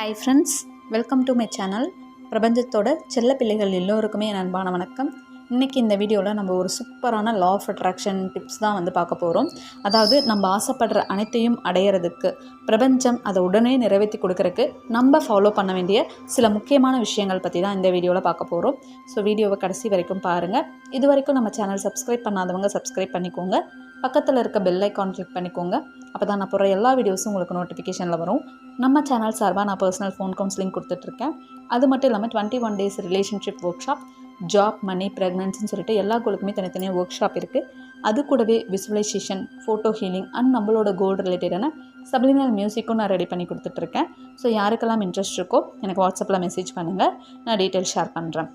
Hi friends welcome to my channel பிரபஞ்சத்தோட செல்ல பிள்ளைகள் எல்லோருக்குமே என் அன்பான வணக்கம். இன்றைக்கி இந்த வீடியோவில் நம்ம ஒரு சூப்பரான லா ஆஃப் அட்ராக்ஷன் டிப்ஸ் தான் வந்து பார்க்க போகிறோம் அதாவது நம்ம ஆசைப்படுற அனைத்தையும் அடையிறதுக்கு பிரபஞ்சம் அதை உடனே நிறைவேற்றி கொடுக்கறக்கு நம்ம ஃபாலோ பண்ண வேண்டிய சில முக்கியமான விஷயங்கள் பற்றி தான் இந்த வீடியோவில் பார்க்க போகிறோம் ஸோ வீடியோவை கடைசி வரைக்கும் பாருங்கள் இது வரைக்கும் நம்ம சேனல் சப்ஸ்கிரைப் பண்ணாதவங்க சப்ஸ்கிரைப் பண்ணிக்கோங்க. பக்கத்தில் இருக்க பெல் ஐக்கான் கிளிக் பண்ணிக்கோங்க. அப்போ தான் நான் போகிற எல்லா வீடியோஸும் உங்களுக்கு நோட்டிஃபிகேஷனில் வரும். நம்ம சேனல் சார்பாக நான் பர்சனல் ஃபோன் கவுன்சிலிங் கொடுத்துட்ருக்கேன் அது மட்டும் இல்லாமல் twenty one days relationship workshop job money ப்ரெக்னன்சின்னு சொல்லிட்டு எல்லா கோளுக்குமே தனித்தனியாக ஒர்க் ஷாப் இருக்குது அது கூடவே விசுவலைசேஷன் ஃபோட்டோ ஹீலிங் அண்ட் நம்மளோட கோல்டு ரிலேட்டடான சப்ளினல் மியூசிக்கும் நான் ரெடி பண்ணி கொடுத்துட்ருக்கேன் ஸோ யாருக்கெல்லாம் இன்ட்ரெஸ்ட் இருக்கோ எனக்கு வாட்ஸ்அப்பில் மெசேஜ் பண்ணுங்கள் நான் டீட்டெயில் ஷேர் பண்ணுறேன்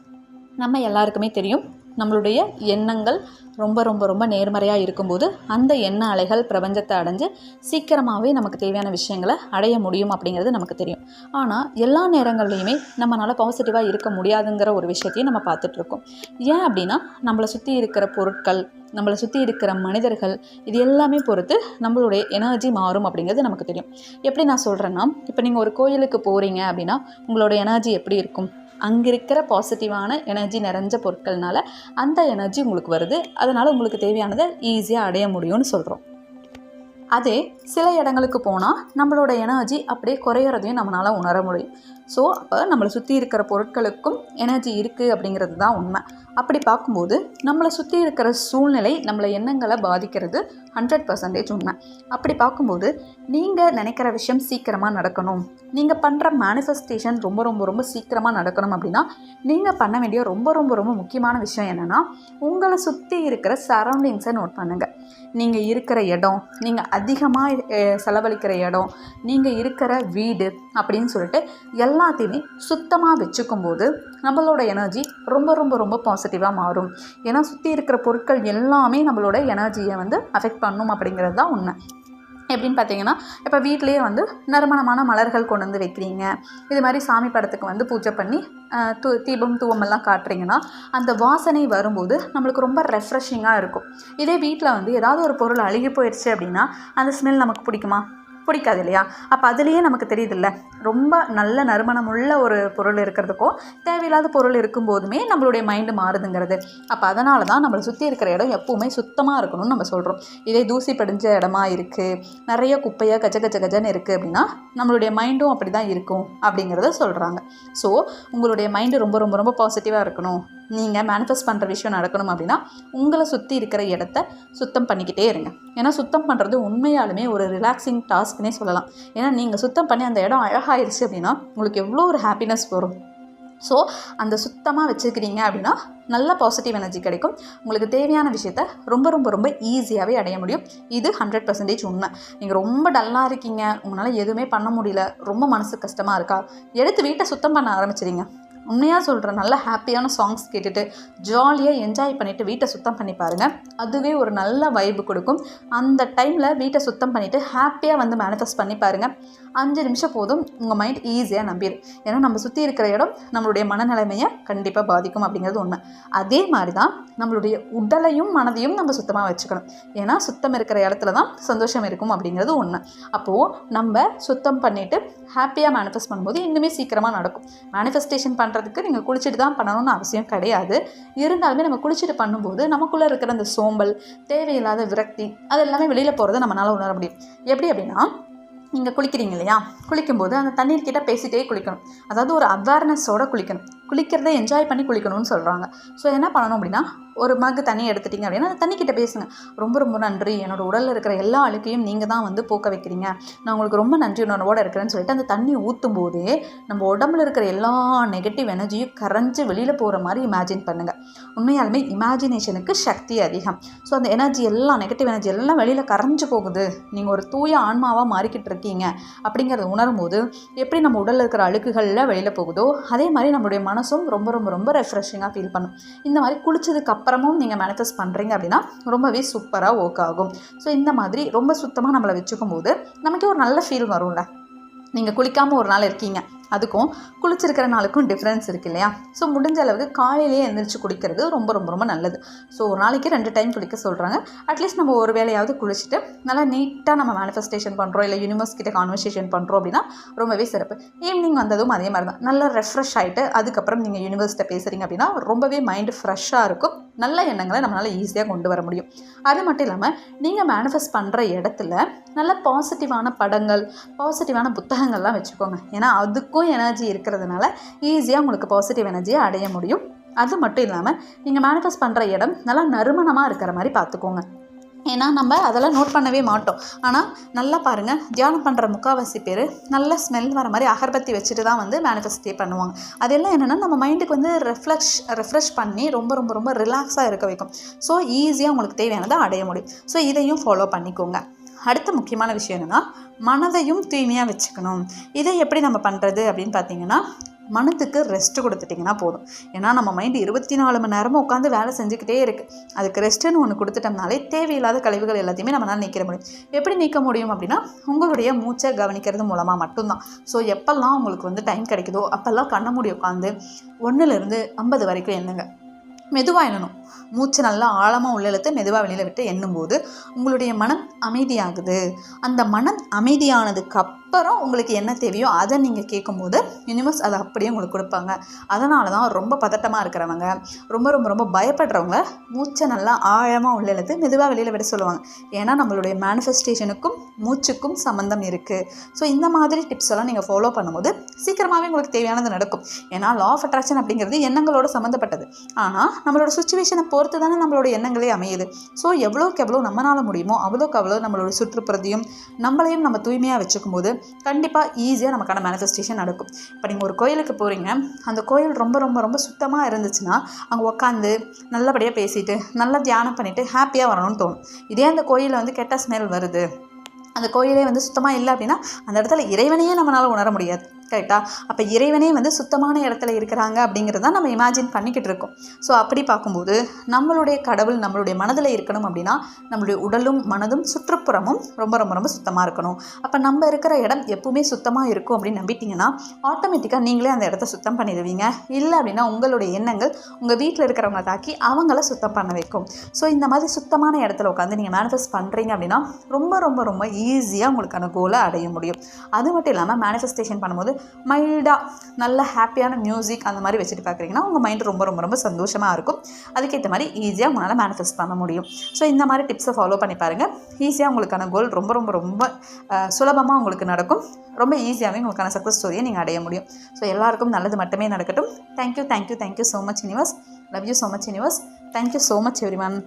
நம்ம எல்லாருக்குமே தெரியும் நம்மளுடைய எண்ணங்கள் ரொம்ப ரொம்ப ரொம்ப நேர்மறையாக இருக்கும்போது அந்த எண்ண அலைகள் பிரபஞ்சத்தை அடைஞ்சு சீக்கிரமாகவே நமக்கு தேவையான விஷயங்களை அடைய முடியும் அப்படிங்கிறது நமக்கு தெரியும். ஆனால் எல்லா நேரங்கள்லையுமே நம்மளால் பாசிட்டிவாக இருக்க முடியாதுங்கிற ஒரு விஷயத்தையும் நம்ம பார்த்துட்ருக்கோம் ஏன் அப்படின்னா நம்மளை சுற்றி இருக்கிற பொருட்கள் நம்மளை சுற்றி இருக்கிற மனிதர்கள் இது எல்லாமே பொறுத்து நம்மளுடைய எனர்ஜி மாறும் அப்படிங்கிறது நமக்கு தெரியும். எப்படி நான் சொல்கிறேன்னா இப்போ நீங்கள் ஒரு கோயிலுக்கு போகிறீங்க அப்படின்னா உங்களோட எனர்ஜி எப்படி இருக்கும்? அங்கே இருக்கிற பாசிட்டிவான எனர்ஜி நிறைஞ்ச பொருட்கள்னால அந்த எனர்ஜி உங்களுக்கு வருது. அதனால் உங்களுக்கு தேவையானதை ஈஸியாக அடைய முடியும்னு சொல்கிறோம் அதே சில இடங்களுக்கு போனால் நம்மளோட எனர்ஜி அப்படியே குறையிறதையும் நம்மளால் உணர முடியும். ஸோ அப்போ நம்மளை சுற்றி இருக்கிற பொருட்களுக்கும் எனர்ஜி இருக்குது அப்படிங்கிறது தான் உண்மை. அப்படி பார்க்கும்போது நம்மளை சுற்றி இருக்கிற சூழ்நிலை நம்மளை எண்ணங்களை பாதிக்கிறது ஹண்ட்ரட் பர்சன்டேஜ் உண்மை. அப்படி பார்க்கும்போது நீங்கள் நினைக்கிற விஷயம் சீக்கிரமாக நடக்கணும். நீங்கள் பண்ணுற மேனிஃபெஸ்டேஷன் ரொம்ப ரொம்ப ரொம்ப சீக்கிரமாக நடக்கணும் அப்படின்னா நீங்கள் பண்ண வேண்டிய ரொம்ப ரொம்ப ரொம்ப முக்கியமான விஷயம் என்னென்னா உங்களை சுற்றி இருக்கிற சரௌண்டிங்ஸை நோட் பண்ணுங்கள் நீங்கள் இருக்கிற இடம் நீங்கள் அதிகமாக செலவழிக்கிற இடம் நீங்கள் இருக்கிற வீடு அப்படின்னு சொல்லிட்டு எல்லாத்தையுமே சுத்தமாக வச்சுக்கும்போது நம்மளோட எனர்ஜி ரொம்ப ரொம்ப ரொம்ப பாசிட்டிவாக மாறும். ஏன்னா சுற்றி இருக்கிற பொருட்கள் எல்லாமே நம்மளோட எனர்ஜியை வந்து அஃபெக்ட் பண்ணும் அப்படிங்கிறது தான் உண்மை. எப்படின்னு பார்த்தீங்கன்னா இப்போ வீட்டிலேயே வந்து நறுமணமான மலர்கள் கொண்டு வந்து வைக்கிறீங்க. இது மாதிரி சாமி படத்துக்கு வந்து பூஜை பண்ணி தூ தீபம் தூவமெல்லாம் காட்டுறீங்கன்னா அந்த வாசனை வரும்போது நம்மளுக்கு ரொம்ப ரெஃப்ரெஷிங்காக இருக்கும். இதே வீட்டில் வந்து ஏதாவது ஒரு பொருள் அழுகி போயிடுச்சு அப்படின்னா அந்த ஸ்மெல் நமக்கு பிடிக்குமா? பிடிக்காது இல்லையா அப்போ அதுலேயே நமக்கு தெரியுதில்ல ரொம்ப நல்ல நறுமணமுள்ள ஒரு பொருள் இருக்கிறதுக்கும் தேவையில்லாத பொருள் இருக்கும்போதுமே நம்மளுடைய மைண்டு மாறுதுங்கிறது. அப்போ அதனால தான் நம்மளை சுற்றி இருக்கிற இடம் எப்போவுமே சுத்தமாக இருக்கணும்னு நம்ம சொல்கிறோம் இதே தூசி படிஞ்ச இடமா இருக்குது நிறைய குப்பையாக கஜ கஜ கஜன்னு இருக்குது அப்படின்னா நம்மளுடைய மைண்டும் அப்படி தான் இருக்கும் அப்படிங்கிறத சொல்கிறாங்க ஸோ உங்களுடைய மைண்டு ரொம்ப ரொம்ப ரொம்ப பாசிட்டிவாக இருக்கணும். நீங்கள் மேனிஃபெஸ்ட் பண்ணுற விஷயம் நடக்கணும் அப்படின்னா உங்களை சுற்றி இருக்கிற இடத்த சுத்தம் பண்ணிக்கிட்டே இருங்க. ஏன்னா சுத்தம் பண்ணுறது உண்மையாலுமே ஒரு ரிலாக்ஸிங் டாஸ்க் டாஸ்க்னே சொல்லலாம். ஏன்னா நீங்கள் சுத்தம் பண்ணி அந்த இடம் அழகாயிருச்சு அப்படின்னா உங்களுக்கு எவ்வளோ ஒரு ஹாப்பினஸ் வரும். ஸோ அந்த சுத்தமாக வச்சுருக்கிறீங்க அப்படின்னா நல்ல பாசிட்டிவ் எனர்ஜி கிடைக்கும். உங்களுக்கு தேவையான விஷயத்த ரொம்ப ரொம்ப ரொம்ப ஈஸியாகவே அடைய முடியும். இது ஹண்ட்ரட் பர்சன்டேஜ் உண்மை. நீங்கள் ரொம்ப டல்லாக இருக்கீங்க. உங்களால் எதுவுமே பண்ண முடியல. ரொம்ப மனசு கஷ்டமாக இருக்கா? எடுத்து வீட்டை சுத்தம் பண்ண ஆரம்பிச்சிடுங்க உண்மையாக சொல்கிறேன் நல்ல ஹாப்பியான சாங்ஸ் கேட்டுட்டு ஜாலியாக என்ஜாய் பண்ணிவிட்டு வீட்டை சுத்தம் பண்ணி பாருங்கள் அதுவே ஒரு நல்ல வைப்பு கொடுக்கும். அந்த டைமில் வீட்டை சுத்தம் பண்ணிவிட்டு ஹாப்பியாக வந்து மேனிஃபெஸ்ட் பண்ணி பாருங்கள் அஞ்சு நிமிஷம் போதும் உங்கள் மைண்ட் ஈஸியாக நம்பிடும் ஏன்னா நம்ம சுற்றி இருக்கிற இடம் நம்மளுடைய மனநிலைமையை கண்டிப்பாக பாதிக்கும் அப்படிங்கிறது உண்மை. அதே மாதிரி தான் நம்மளுடைய உடலையும் மனதையும் நம்ம சுத்தமாக வச்சுக்கணும். ஏன்னா சுத்தம் இருக்கிற இடத்துல தான் சந்தோஷம் இருக்கும் அப்படிங்கிறது உண்மை. அப்போது நம்ம சுத்தம் பண்ணிவிட்டு ஹாப்பியாக மேனிஃபெஸ்ட் பண்ணும்போது இன்னுமே சீக்கிரமாக நடக்கும். மேனிஃபெஸ்டேஷன் பண்ணுறதுக்கு நீங்கள் குளிச்சுட்டு தான் பண்ணணும்னு அவசியம் கிடையாது. இருந்தாலுமே நம்ம குளிச்சுட்டு பண்ணும்போது நமக்குள்ளே இருக்கிற அந்த சோம்பல் தேவையில்லாத விரக்தி அது எல்லாமே வெளியில் போகிறத நம்மளால் உணர முடியும். எப்படி அப்படின்னா நீங்கள் குளிக்கிறீங்க இல்லையா? குளிக்கும்போது அந்த தண்ணீர் கிட்ட பேசிகிட்டே குளிக்கணும். அதாவது ஒரு அவேர்னஸோடு குளிக்கணும். குளிக்கிறத என்ஜாய் பண்ணி குளிக்கணும்னு சொல்கிறாங்க ஸோ என்ன பண்ணணும் அப்படின்னா ஒரு மக்கு தண்ணி எடுத்துட்டிங்க அப்படின்னா அந்த தண்ணிக்கிட்ட பேசுங்க. ரொம்ப ரொம்ப நன்றி. என்னோடய உடலில் இருக்கிற எல்லா அழுக்கையும் நீங்கள் தான் வந்து போக்க வைக்கிறீங்க. நான் உங்களுக்கு ரொம்ப நன்றி உணர்வோடு இருக்கிறேன்னு சொல்லிட்டு அந்த தண்ணி ஊற்றும் போதே நம்ம உடம்புல இருக்கிற எல்லா நெகட்டிவ் எனர்ஜியும் கரைஞ்சி வெளியில் போகிற மாதிரி இமேஜின் பண்ணுங்கள் உண்மையாலுமே இமேஜினேஷனுக்கு சக்தி அதிகம். ஸோ அந்த எனர்ஜி எல்லாம் நெகட்டிவ் எனர்ஜி எல்லாம் வெளியில் கரைஞ்சு போகுது. நீங்கள் ஒரு தூய ஆன்மாவாக மாறிக்கிட்டு இருக்கீங்க அப்படிங்கிறத உணரும் போது எப்படி நம்ம உடலில் இருக்கிற அழுக்குகளில் வெளியில் போகுதோ அதே மாதிரி நம்மளுடைய மனசும் ரொம்ப ரொம்ப ரொம்ப ரெஃப்ரெஷிங்காக ஃபீல் பண்ணும். இந்த மாதிரி குளிச்சதுக்கு அப்புறமும் நீங்கள் மேனிஃபெஸ்ட் பண்ணுறீங்க அப்படின்னா ரொம்பவே சூப்பராக ஒர்க் ஆகும். ஸோ இந்த மாதிரி ரொம்ப சுத்தமாக நம்மளை வச்சுக்கும் போது நமக்கே ஒரு நல்ல ஃபீல் வரும்ல. நீங்கள் குளிக்காமல் ஒரு நாள் இருக்கீங்க. அதுக்கும் குளிச்சிருக்கிற நாளுக்கும் டிஃப்ரென்ஸ் இருக்கு இல்லையா? ஸோ முடிஞ்ச அளவுக்கு காலையிலேயே எந்திரிச்சு குளிக்கிறது ரொம்ப ரொம்ப ரொம்ப நல்லது. ஸோ ஒரு நாளைக்கு ரெண்டு டைம் குளிக்க சொல்கிறாங்க அட்லீஸ்ட் நம்ம ஒரு வேலையாவது குளிச்சுட்டு நல்லா நீட்டாக நம்ம மேனிஃபெஸ்டேஷன் பண்ணுறோம் இல்லை யூனிவர்ஸ் கிட்ட கான்வர்சேஷன் பண்ணுறோம் அப்படின்னா ரொம்பவே சிறப்பு. ஈவினிங் வந்ததும் அதே மாதிரி தான் நல்லா ரெஃப்ரெஷ் ஆகிட்டு அதுக்கப்புறம் நீங்கள் யூனிவர்ஸ்கிட்ட பேசுகிறீங்க அப்படின்னா ரொம்பவே மைண்டு ஃப்ரெஷ்ஷாக இருக்கும். நல்ல எண்ணங்களை நம்மளால் ஈஸியாக கொண்டு வர முடியும். அது மட்டும் இல்லாமல் நீங்கள் மேனிஃபெஸ்ட் பண்ணுற இடத்துல நல்ல பாசிட்டிவான படங்கள் பாசிட்டிவான புத்தகங்கள்லாம் வச்சுக்கோங்க. ஏன்னா அதுக்கும் எனர்ஜி இருக்கிறதுனால ஈஸியாக உங்களுக்கு பாசிட்டிவ் எனர்ஜியை அடைய முடியும். அது மட்டும் இல்லாமல் நீங்கள் மேனிஃபெஸ்ட் பண்ணுற இடம் நல்லா நறுமணமாக இருக்கிற மாதிரி பார்த்துக்கோங்க. ஏன்னா நம்ம அதெல்லாம் நோட் பண்ணவே மாட்டோம். ஆனால் நல்லா பாருங்கள் தியானம் பண்ணுற முக்கால்வாசி பேர் நல்ல ஸ்மெல் வர மாதிரி அகர்பத்தி வச்சுட்டு தான் வந்து மேனிஃபெஸ்டே பண்ணுவாங்க. அதெல்லாம் என்னென்னா நம்ம மைண்டுக்கு வந்து ரெஃப்ளெக்ஷ் ரெஃப்ரெஷ் பண்ணி ரொம்ப ரொம்ப ரொம்ப ரிலாக்ஸாக இருக்க வைக்கும். ஸோ ஈஸியாக உங்களுக்கு தேவையானதை அடைய முடியும். ஸோ இதையும் ஃபாலோ பண்ணிக்கோங்க. அடுத்த முக்கியமான விஷயம் என்னென்னா மனதையும் தூய்மையாக வச்சுக்கணும். இதை எப்படி நம்ம பண்ணுறது அப்படின்னு பார்த்தீங்கன்னா மனத்துக்கு ரெஸ்ட் கொடுத்துட்டிங்கன்னா போதும். ஏன்னா நம்ம மைண்டு இருபத்தி நாலு மணி நேரமும் உட்காந்து வேலை செஞ்சுக்கிட்டே இருக்குது அதுக்கு ரெஸ்ட்டுன்னு ஒன்று கொடுத்துட்டோம்னாலே தேவையில்லாத கழிவுகள் எல்லாத்தையுமே நம்மளால் நீக்கிற முடியும். எப்படி நீக்க முடியும் அப்படின்னா உங்களுடைய மூச்சை கவனிக்கிறது மூலமாக மட்டும்தான். ஸோ எப்போல்லாம் உங்களுக்கு வந்து டைம் கிடைக்குதோ அப்போல்லாம் கண்ண மூடி உட்காந்து ஒன்றுலேருந்து ஐம்பது வரைக்கும் எண்ணுங்க. மெதுவாக எண்ணணும். மூச்சு நல்லா ஆழமாக உள்ள இழுத்து மெதுவாக வெளியில் விட்டு எண்ணும்போது உங்களுடைய மனம் அமைதியாகுது. அந்த மனம் அமைதியானதுக்கு அப்புறம் உங்களுக்கு என்ன தேவையோ அதை நீங்கள் கேட்கும்போது யூனிவர்ஸ் அதை அப்படியே உங்களுக்கு கொடுப்பாங்க. அதனால தான் ரொம்ப பதட்டமாக இருக்கிறவங்க ரொம்ப ரொம்ப ரொம்ப பயப்படுறவங்க மூச்சை நல்லா ஆழமாக உள்ள இழுத்து மெதுவாக வெளியில் விட சொல்லுவாங்க. ஏன்னா நம்மளுடைய மேனிஃபெஸ்டேஷனுக்கும் மூச்சுக்கும் சம்மந்தம் இருக்குது ஸோ இந்த மாதிரி டிப்ஸ் எல்லாம் நீங்கள் ஃபாலோ பண்ணும்போது சீக்கிரமாகவே உங்களுக்கு தேவையானது நடக்கும். ஏன்னா லா ஆஃப் அட்ராக்ஷன் அப்படிங்கிறது எண்ணங்களோட சம்மந்தப்பட்டது ஆனால் நம்மளோட சுச்சுவேஷனை பொறுத்து தானே நம்மளோட எண்ணங்களே அமையுது. ஸோ எவ்வளோக்கு எவ்வளோ நம்மளால் முடியுமோ அவ்வளோக்கு அவ்வளோ நம்மளோட சுற்றுப்புறத்தையும் நம்மளையும் நம்ம தூய்மையாக வச்சுக்கும் போது கண்டிப்பாக ஈஸியாக நமக்கான மேனிஃபெஸ்டேஷன் நடக்கும். இப்போ நீங்கள் ஒரு கோயிலுக்கு போகிறீங்க அந்த கோயில் ரொம்ப ரொம்ப ரொம்ப சுத்தமாக இருந்துச்சுன்னா அங்கே உட்காந்து நல்லபடியாக பேசிட்டு நல்லா தியானம் பண்ணிவிட்டு ஹாப்பியாக வரணும்னு தோணும். இதே அந்த கோயிலில் வந்து கெட்ட ஸ்மெல் வருது. அந்த கோயிலே வந்து சுத்தமாக இல்லை அப்படின்னா அந்த இடத்துல இறைவனையே நம்மளால் உணர முடியாது. கரெக்டா? அப்போ இறைவனே வந்து சுத்தமான இடத்துல இருக்கிறாங்க அப்படிங்கிறத நம்ம இமேஜின் பண்ணிக்கிட்டு இருக்கோம். ஸோ அப்படி பார்க்கும்போது நம்மளுடைய கடவுள் நம்மளுடைய மனதில் இருக்கணும் அப்படின்னா நம்மளுடைய உடலும் மனதும் சுற்றுப்புறமும் ரொம்ப ரொம்ப ரொம்ப சுத்தமாக இருக்கணும். அப்போ நம்ம இருக்கிற இடம் எப்பவுமே சுத்தமாக இருக்கும் அப்படின்னு நம்பிட்டீங்கன்னா ஆட்டோமேட்டிக்காக நீங்களே அந்த இடத்த சுத்தம் பண்ணிடுவீங்க. இல்லை அப்படின்னா உங்களுடைய எண்ணங்கள் உங்கள் வீட்டில் இருக்கிறவங்க தாக்கி அவங்கள சுத்தம் பண்ண வைக்கும். ஸோ இந்த மாதிரி சுத்தமான இடத்துல உட்காந்து நீங்கள் மேனிஃபெஸ்ட் பண்ணுறீங்க அப்படின்னா ரொம்ப ரொம்ப ரொம்ப ஈஸியாக உங்களுக்கான கோலை அடைய முடியும். அது மட்டும் இல்லாமல் மேனிஃபெஸ்டேஷன் பண்ணும்போது மைல்டாக நல்ல ஹாப்பியான மியூசிக் அந்த மாதிரி வச்சுட்டு பார்க்குறீங்கன்னா உங்கள் மைண்ட் ரொம்ப ரொம்ப ரொம்ப சந்தோஷமாக இருக்கும். அதுக்கேற்ற மாதிரி ஈஸியாக உங்களால் மேனிஃபெஸ்ட் பண்ண முடியும். ஸோ இந்த மாதிரி டிப்ஸை ஃபாலோ பண்ணி பாருங்கள் ஈஸியாக உங்களுக்கான கோல் ரொம்ப ரொம்ப ரொம்ப சுலபமாக உங்களுக்கு நடக்கும். ரொம்ப ஈஸியாகவே உங்களுக்கான சக்ஸஸ் ஸ்டோரியை நீங்கள் அடைய முடியும். ஸோ எல்லாருக்கும் நல்லது மட்டுமே நடக்கட்டும். Thank you thank you thank you so much universe love you so much universe thank you so much every ma'am